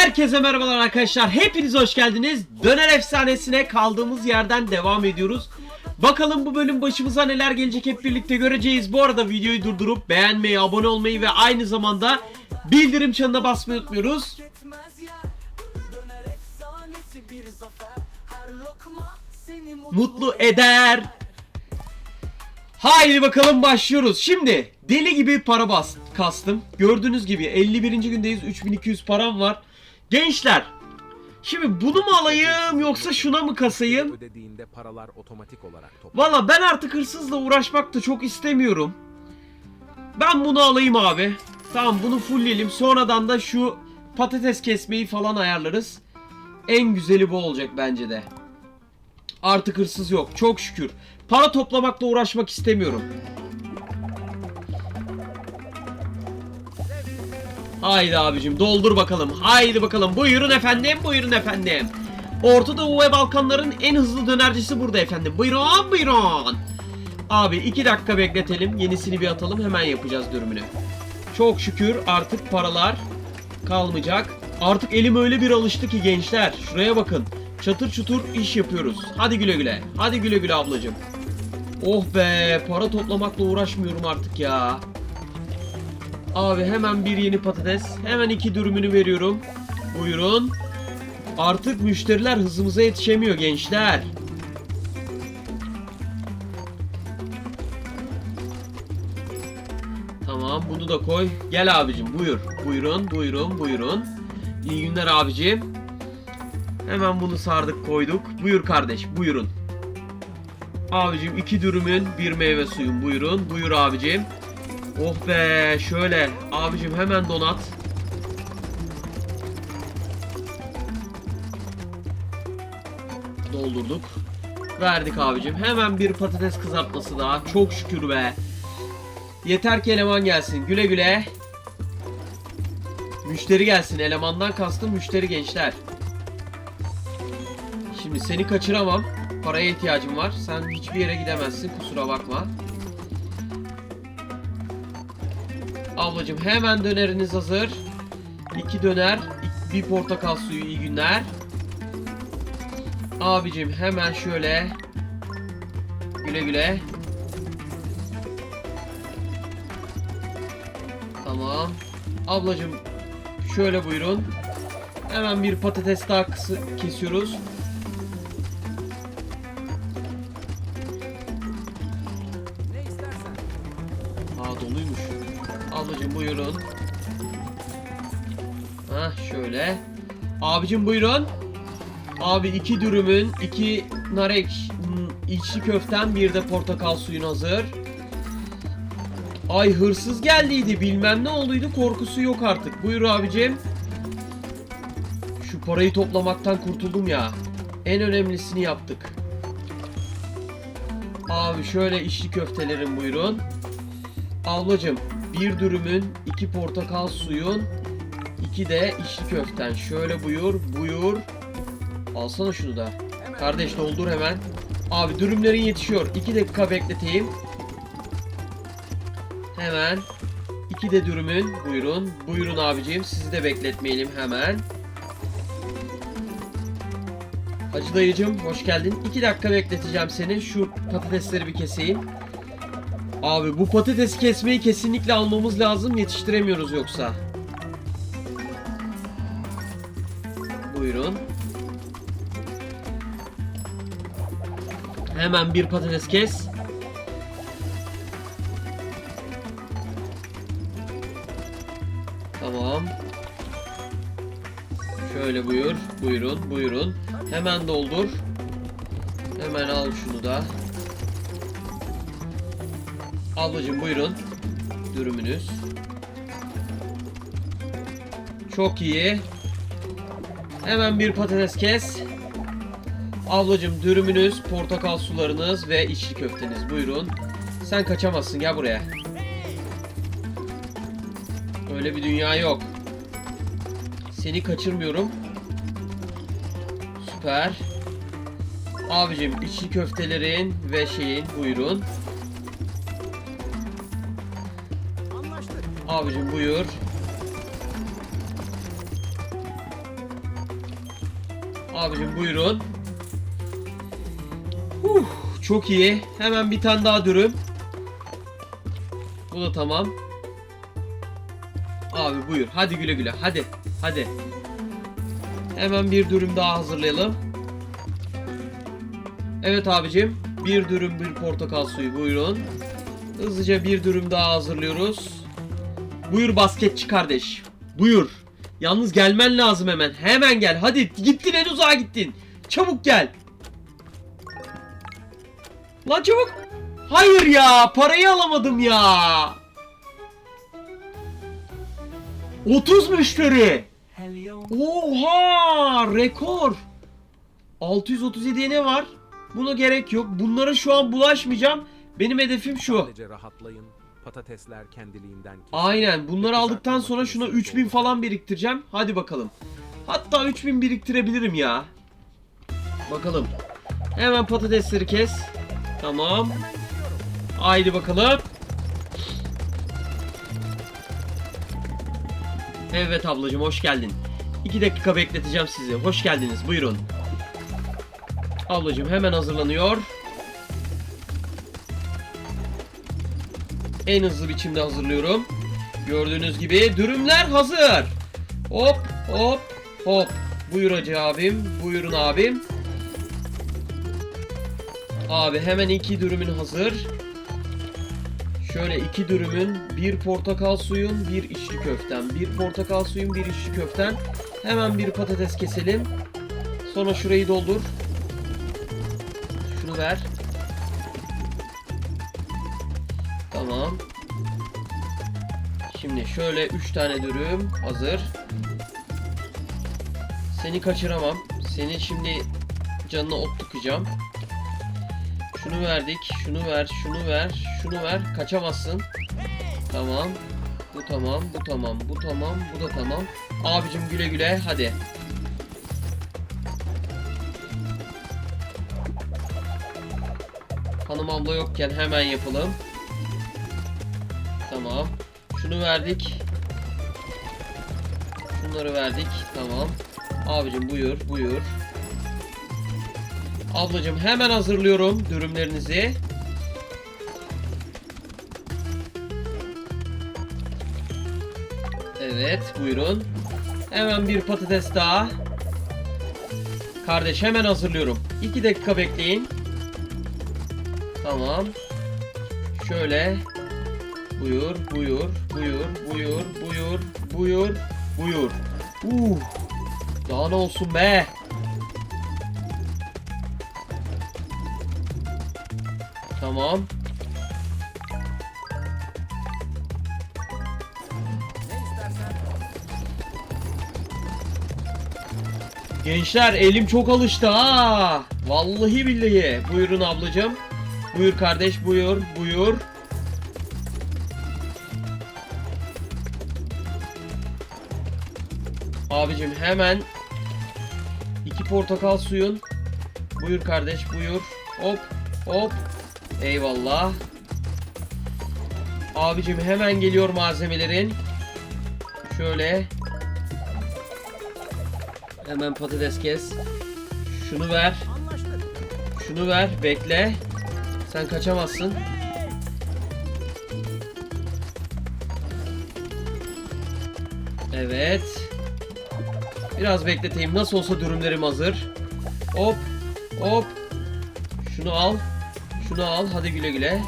Herkese merhabalar arkadaşlar. Hepiniz hoş geldiniz. Döner efsanesine kaldığımız yerden devam ediyoruz. Bakalım bu bölüm başımıza neler gelecek hep birlikte göreceğiz. Bu arada videoyu durdurup beğenmeyi, abone olmayı ve aynı zamanda bildirim çanına basmayı unutmuyoruz. Mutlu eder. Haydi bakalım başlıyoruz. Şimdi deli gibi para bas kastım. Gördüğünüz gibi 51. gündeyiz. 3200 param var. Gençler Şimdi bunu mu alayım yoksa şuna mı kasayım? ödediğinde paralar otomatik olarak. Valla ben artık hırsızla uğraşmak da çok istemiyorum. Ben bunu alayım abi. Tamam bunu fullleyelim. Sonradan da şu patates kesmeyi falan ayarlarız. En güzeli bu olacak bence de. Artık hırsız yok. Çok şükür. Para toplamakla uğraşmak istemiyorum. Haydi abicim doldur bakalım. Haydi bakalım. Buyurun efendim. Buyurun efendim. Orta Doğu ve Balkanların en hızlı dönercisi burada efendim. Buyurun buyurun. Abi iki dakika bekletelim. Yenisini bir atalım. Hemen yapacağız dürümünü. Çok şükür artık paralar kalmayacak. Artık elim öyle bir alıştı ki gençler. Şuraya bakın. Çatır çutur iş yapıyoruz. Hadi güle güle. Hadi güle güle ablacım. Oh be para toplamakla uğraşmıyorum artık ya. Abi hemen bir yeni patates. Hemen iki dürümünü veriyorum. Buyurun. Artık müşteriler hızımıza yetişemiyor gençler. Tamam bunu da koy. Gel abicim buyur. Buyurun buyurun buyurun. İyi günler abicim. Hemen bunu sardık koyduk. Buyur kardeş buyurun. Abicim iki dürümün bir meyve suyun buyurun. Buyur abicim. Oh be şöyle. Abicim hemen donat. Doldurduk. Verdik abicim. Hemen bir patates kızartması daha. Çok şükür be. Yeter ki eleman gelsin. Güle güle. Müşteri gelsin. Elemandan kastım müşteri gençler. Şimdi seni kaçıramam. Paraya ihtiyacım var. Sen hiçbir yere gidemezsin. Kusura bakma. Ablacım hemen döneriniz hazır. İki döner, bir portakal suyu iyi günler. Abicim hemen şöyle. Güle güle. Tamam. Ablacım şöyle buyurun. Hemen bir patates daha kesiyoruz. Ablacım buyurun. Hah şöyle. Abicim buyurun. Abi iki dürümün, iki narek hmm, içli köften, bir de portakal suyun hazır. Ay hırsız geldiydi bilmem ne olduydu korkusu yok artık. Buyur abicim. Şu parayı toplamaktan kurtuldum ya. En önemlisini yaptık. Abi şöyle içli köftelerin buyurun. Ablacım bir dürümün, iki portakal suyun, iki de içli köften. Şöyle buyur, buyur. Alsana şunu da. Kardeş doldur hemen. Abi dürümlerin yetişiyor. İki dakika bekleteyim. Hemen. İki de dürümün. Buyurun. Buyurun abicim. Sizi de bekletmeyelim hemen. Hacı dayıcım hoş geldin. İki dakika bekleteceğim seni. Şu patatesleri bir keseyim. Abi bu patatesi kesmeyi kesinlikle almamız lazım. Yetiştiremiyoruz yoksa. Buyurun. Hemen bir patates kes. Tamam. Şöyle buyur. Buyurun. Buyurun. Hemen doldur. Hemen al şunu da. Ablacım buyurun. Dürümünüz. Çok iyi. Hemen bir patates kes. Ablacım dürümünüz, portakal sularınız ve içli köfteniz. Buyurun. Sen kaçamazsın gel buraya. Öyle bir dünya yok. Seni kaçırmıyorum. Süper. Abicim içli köftelerin ve şeyin buyurun. Abicim buyur. Abicim buyurun. Huh, çok iyi. Hemen bir tane daha dürüm. Bu da tamam. Abi buyur. Hadi güle güle. Hadi. Hadi. Hemen bir dürüm daha hazırlayalım. Evet abicim. Bir dürüm bir portakal suyu buyurun. Hızlıca bir dürüm daha hazırlıyoruz. Buyur basketçi kardeş. Buyur. Yalnız gelmen lazım hemen. Hemen gel. Hadi gittin en uzağa gittin. Çabuk gel. Lan çabuk. Hayır ya. Parayı alamadım ya. 30 müşteri. Oha! Rekor. 637'ye ne var? Buna gerek yok. Bunlara şu an bulaşmayacağım. Benim hedefim şu. Patatesler kendiliğinden kesin. Aynen. Bunları aldıktan sonra şuna 3000 falan biriktireceğim. Hadi bakalım. Hatta 3000 biriktirebilirim ya. Bakalım. Hemen patatesleri kes. Tamam. Haydi bakalım. Evet ablacığım hoş geldin. 2 dakika bekleteceğim sizi. Hoş geldiniz. Buyurun. Ablacığım hemen hazırlanıyor. En hızlı biçimde hazırlıyorum. Gördüğünüz gibi dürümler hazır. Hop hop hop. Buyur hacı abim. Buyurun abim. Abi hemen iki dürümün hazır. Şöyle iki dürümün, bir portakal suyun, bir içli köften. Bir portakal suyun, bir içli köften. Hemen bir patates keselim. Sonra şurayı doldur. Şunu ver. Şimdi şöyle 3 tane dürüm hazır. Seni kaçıramam. Senin şimdi canına ot tıkacağım. Şunu verdik. Şunu ver, şunu ver, şunu ver. Kaçamazsın. Tamam. Bu tamam, bu tamam, bu tamam, bu da tamam. Abicim güle güle hadi. Hanım abla yokken hemen yapalım. Tamam. Şunu verdik. Şunları verdik. Tamam. Abicim buyur, buyur. Ablacım hemen hazırlıyorum dürümlerinizi. Evet, buyurun. Hemen bir patates daha. Kardeş hemen hazırlıyorum. 2 dakika bekleyin. Tamam. Şöyle. Buyur, buyur, buyur, buyur, buyur, buyur, buyur. Uh. Daha ne olsun be? Tamam. Gençler elim çok alıştı ha. Vallahi billahi. Buyurun ablacığım. Buyur kardeş buyur buyur. Abicim hemen iki portakal suyun. Buyur kardeş buyur. Hop hop. Eyvallah. Abicim hemen geliyor malzemelerin. Şöyle. Hemen patates kes. Şunu ver. Şunu ver. Bekle. Sen kaçamazsın. Evet. Biraz bekleteyim. Nasıl olsa dürümlerim hazır. Hop. Hop. Şunu al. Şunu al. Hadi güle güle.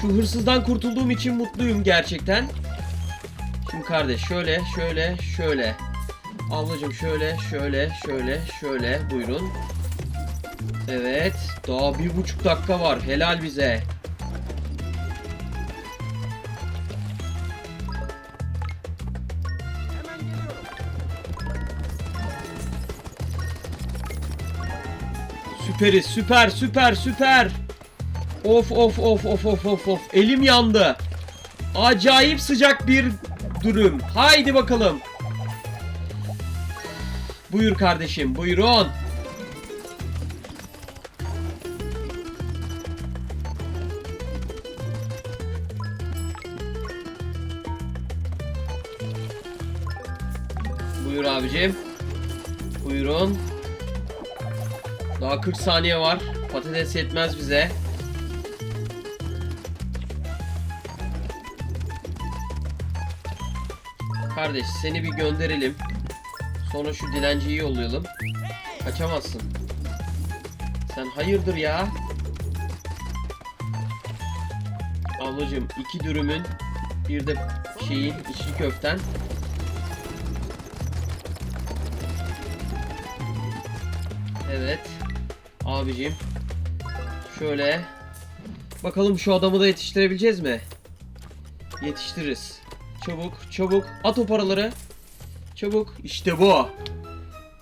Şu hırsızdan kurtulduğum için mutluyum gerçekten. Şimdi kardeş şöyle şöyle şöyle. Ablacım şöyle şöyle şöyle şöyle buyurun. Evet. Daha bir buçuk dakika var. Helal bize. Süperiz. Süper süper süper. Of of of of of of of. Elim yandı. Acayip sıcak bir dürüm. Haydi bakalım. Buyur kardeşim. Buyurun. Buyur abicim. Buyurun. Daha 40 saniye var. Patates yetmez bize. Kardeş seni bir gönderelim. Sonra şu dilenciyi yollayalım. Kaçamazsın. Sen hayırdır ya? Ablacım iki dürümün bir de şeyin içli köften. Evet. Abicim. Şöyle. Bakalım şu adamı da yetiştirebileceğiz mi? Yetiştiririz. Çabuk, çabuk. At o paraları. Çabuk. İşte bu.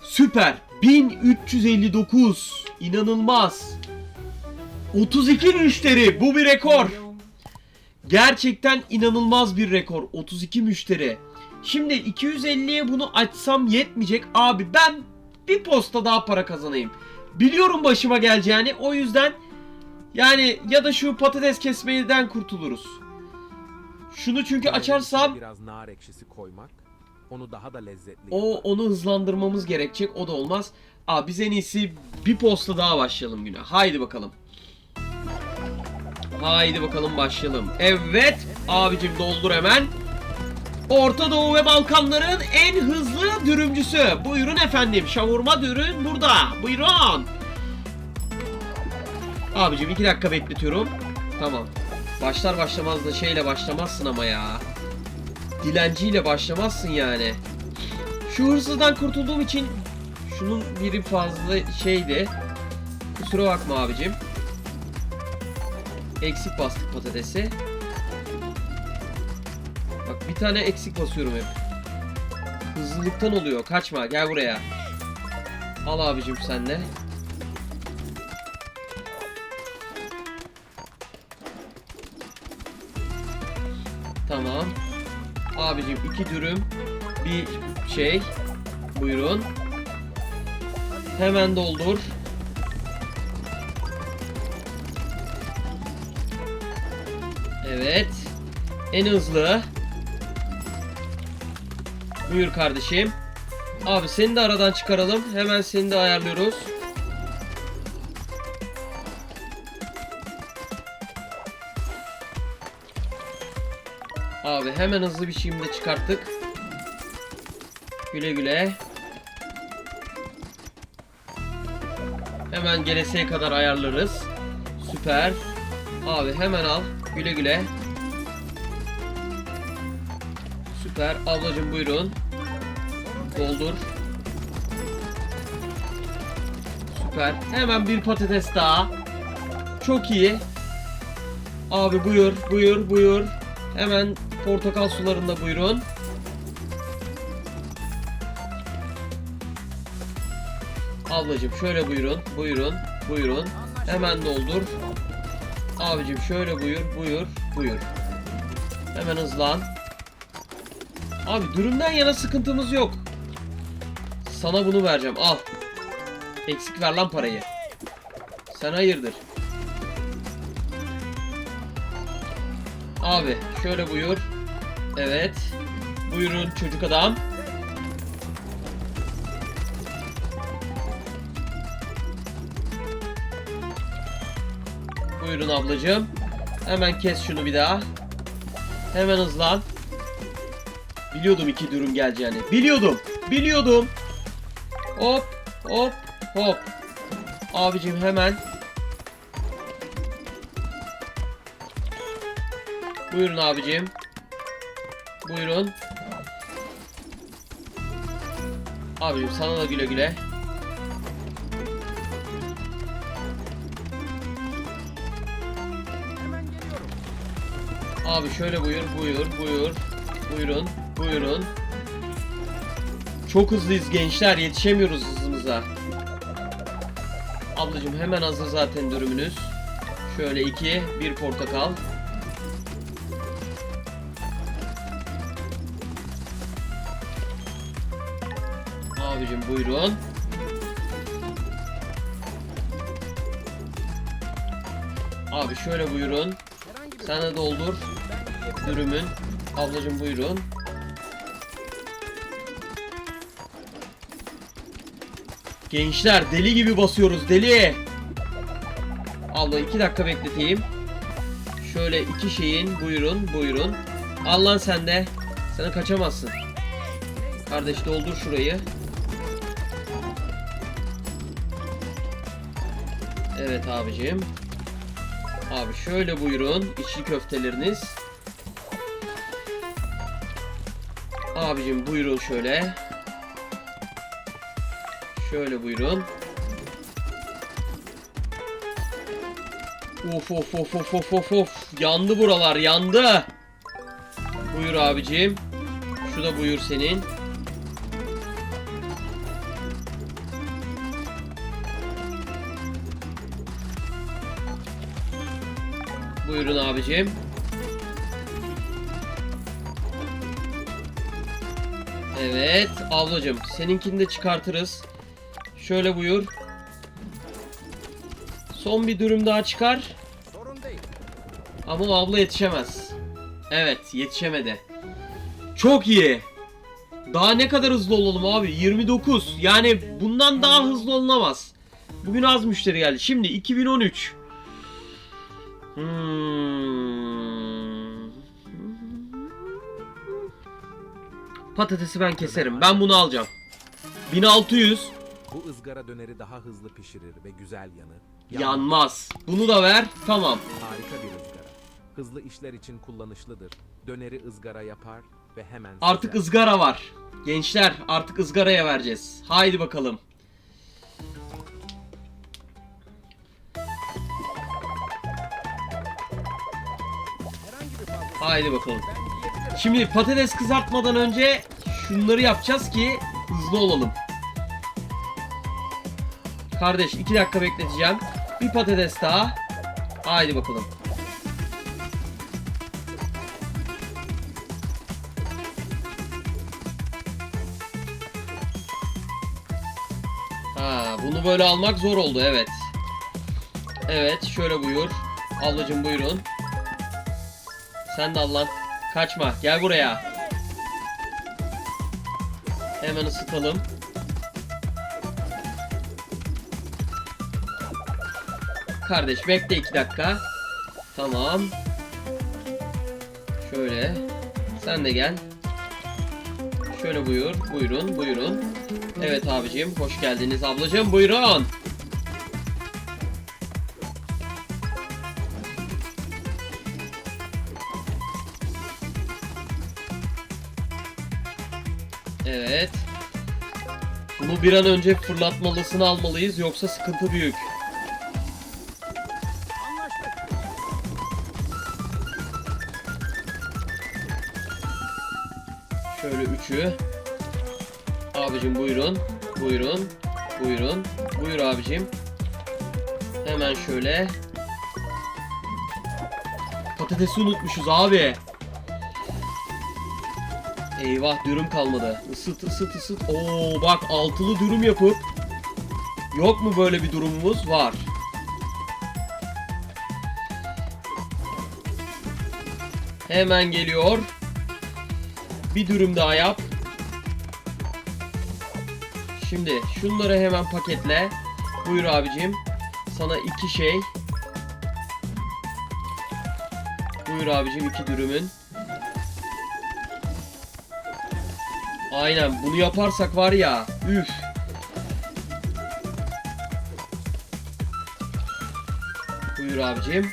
Süper. 1359. İnanılmaz. 32 müşteri. Bu bir rekor. Gerçekten inanılmaz bir rekor. 32 müşteri. Şimdi 250'ye bunu açsam yetmeyecek. Abi ben bir posta daha para kazanayım. Biliyorum başıma geleceğini. O yüzden yani ya da şu patates kesmeyden kurtuluruz. Şunu çünkü açarsam biraz nar ekşisi koymak onu daha da lezzetli. o onu hızlandırmamız gerekecek. O da olmaz. Aa biz en iyisi bir posta daha başlayalım güne. Haydi bakalım. Haydi bakalım başlayalım. Evet abicim doldur hemen. Orta Doğu ve Balkanların en hızlı dürümcüsü. Buyurun efendim. Şavurma dürüm burada. Buyurun. Abicim iki dakika bekletiyorum. Tamam. Başlar başlamaz da şeyle başlamazsın ama ya. Dilenciyle başlamazsın yani. Şu hırsızdan kurtulduğum için şunun biri fazla şeydi. Kusura bakma abicim. Eksik bastık patatesi. Bak bir tane eksik basıyorum hep. Hızlılıktan oluyor. Kaçma gel buraya. Al abicim sen de. Tamam. Abicim iki dürüm bir şey. Buyurun. Hemen doldur. Evet. En hızlı. Buyur kardeşim. Abi seni de aradan çıkaralım. Hemen seni de ayarlıyoruz. Abi hemen hızlı bir şeyimde çıkarttık. Güle güle. Hemen gelesiye kadar ayarlarız. Süper. Abi hemen al. Güle güle. Süper. Ablacım buyurun. Doldur. Süper. Hemen bir patates daha. Çok iyi. Abi buyur, buyur, buyur. Hemen portakal sularında buyurun. Ablacım şöyle buyurun, buyurun, buyurun. Hemen doldur. Abicim şöyle buyur, buyur, buyur. Hemen hızlan. Abi dürümden yana sıkıntımız yok. Sana bunu vereceğim, al. Eksik ver lan parayı. Sen hayırdır? Abi şöyle buyur. Evet. Buyurun çocuk adam. Buyurun ablacığım. Hemen kes şunu bir daha. Hemen hızlan. Biliyordum iki dürüm geleceğini. Biliyordum. Biliyordum. Hop hop hop. Abicim hemen. Buyurun abicim. Buyurun. Abicim sana da güle güle. Abi şöyle buyur, buyur, buyur. Buyurun, buyurun. Çok hızlıyız gençler, yetişemiyoruz hızımıza. Ablacım hemen hazır zaten dürümünüz. Şöyle iki, bir portakal. Abicim buyurun. Abi şöyle buyurun. De doldur. Dürümün. Ablacım buyurun. Gençler deli gibi basıyoruz deli. Abla iki dakika bekleteyim. Şöyle iki şeyin buyurun buyurun. Al lan sen de. Sen kaçamazsın. Kardeş doldur şurayı. Evet abicim. Abi şöyle buyurun içli köfteleriniz. Abicim buyurun şöyle. Şöyle buyurun. Of of of of of of of. Yandı buralar yandı. Buyur abicim. Şu da buyur senin. Buyurun abicim. Evet ablacım seninkini de çıkartırız. Şöyle buyur. Son bir dürüm daha çıkar. Sorun değil. Ama o abla yetişemez. Evet yetişemedi. Çok iyi. Daha ne kadar hızlı olalım abi? 29. Yani bundan daha hızlı olunamaz. Bugün az müşteri geldi. Şimdi 2013. Hmm. Patatesi ben keserim. Ben bunu alacağım. 1600 Bu ızgara döneri daha hızlı pişirir ve güzel yanı. yanmaz. Bunu da ver. Tamam. Harika bir ızgara. Hızlı işler için kullanışlıdır. Döneri ızgara yapar ve hemen Artık sizer. ızgara var. Gençler artık ızgaraya vereceğiz. Haydi bakalım. Haydi bakalım. Şimdi patates kızartmadan önce şunları yapacağız ki hızlı olalım. Kardeş 2 dakika bekleteceğim. Bir patates daha. Haydi bakalım. Ha, bunu böyle almak zor oldu evet. Evet şöyle buyur. Ablacım buyurun. Sen de al lan. Kaçma. Gel buraya. Hemen ısıtalım. Kardeş bekle iki dakika. Tamam. Şöyle. Sen de gel. Şöyle buyur. Buyurun. Buyurun. Evet abicim. Hoş geldiniz ablacığım. Buyurun. Evet. Bunu bir an önce fırlatmalısını almalıyız yoksa sıkıntı büyük. Abicim buyurun. Buyurun. Buyurun. Buyur abicim. Hemen şöyle. Patatesi unutmuşuz abi. Eyvah dürüm kalmadı. Isıt ısıt ısıt. Oo bak altılı dürüm yapıp Yok mu böyle bir durumumuz? Var. Hemen geliyor. Bir dürüm daha yap. Şimdi şunları hemen paketle. Buyur abicim. Sana iki şey. Buyur abicim iki dürümün. Aynen bunu yaparsak var ya. Üf. Buyur abicim.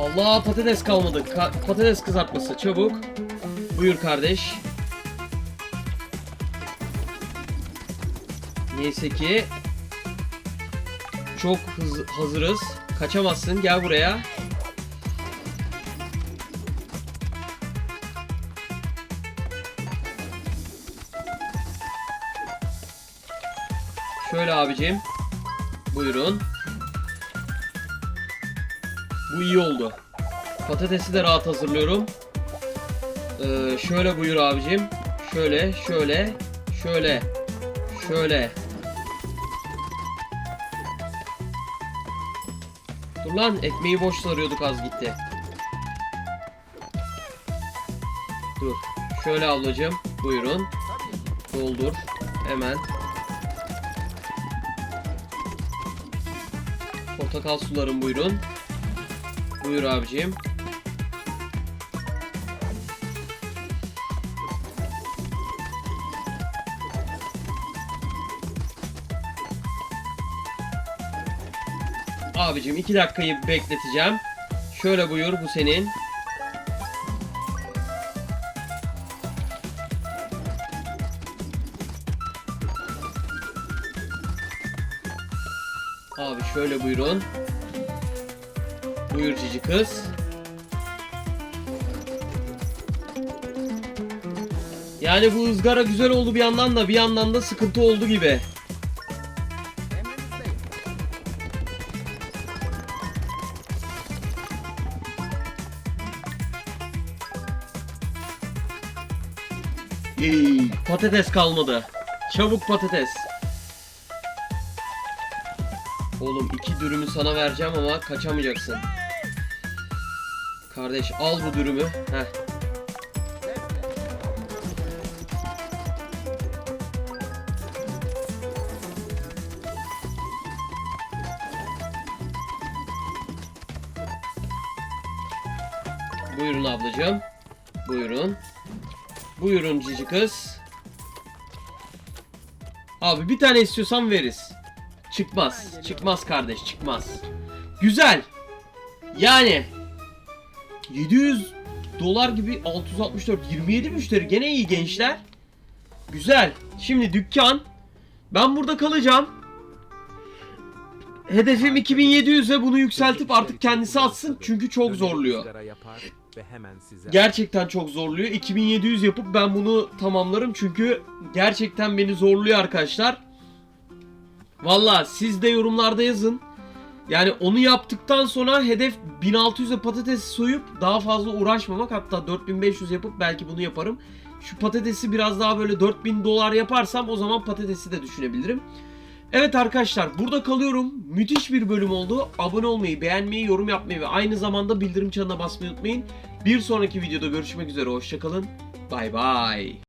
Allah patates kalmadı. Ka- patates kızartması çabuk. Buyur kardeş. Neyse ki çok hız- hazırız. Kaçamazsın. Gel buraya. Şöyle abicim. Buyurun. Bu iyi oldu. Patatesi de rahat hazırlıyorum. Ee, şöyle buyur abicim. Şöyle, şöyle, şöyle, şöyle. Dur lan ekmeği boş sarıyorduk az gitti. Dur. Şöyle ablacığım buyurun. Doldur. Hemen. Portakal sularım buyurun. Buyur abicim. Abicim iki dakikayı bekleteceğim. Şöyle buyur bu senin. Abi şöyle buyurun. Buyur cici kız. Yani bu ızgara güzel oldu bir yandan da bir yandan da sıkıntı oldu gibi. Patates kalmadı. Çabuk patates. Oğlum iki dürümü sana vereceğim ama kaçamayacaksın. Kardeş al bu dürümü. Heh. Buyurun ablacığım. Buyurun. Buyurun cici kız. Abi bir tane istiyorsan veririz. Çıkmaz. Çıkmaz kardeş çıkmaz. Güzel. Yani 700 dolar gibi 664 27 müşteri gene iyi gençler. Güzel. Şimdi dükkan. Ben burada kalacağım. Hedefim 2700 ve bunu yükseltip artık kendisi atsın çünkü çok zorluyor. Gerçekten çok zorluyor. 2700 yapıp ben bunu tamamlarım çünkü gerçekten beni zorluyor arkadaşlar. Valla siz de yorumlarda yazın. Yani onu yaptıktan sonra hedef 1600'e patates soyup daha fazla uğraşmamak hatta 4500 yapıp belki bunu yaparım. Şu patatesi biraz daha böyle 4000 dolar yaparsam o zaman patatesi de düşünebilirim. Evet arkadaşlar burada kalıyorum. Müthiş bir bölüm oldu. Abone olmayı, beğenmeyi, yorum yapmayı ve aynı zamanda bildirim çanına basmayı unutmayın. Bir sonraki videoda görüşmek üzere. Hoşçakalın. Bay bay.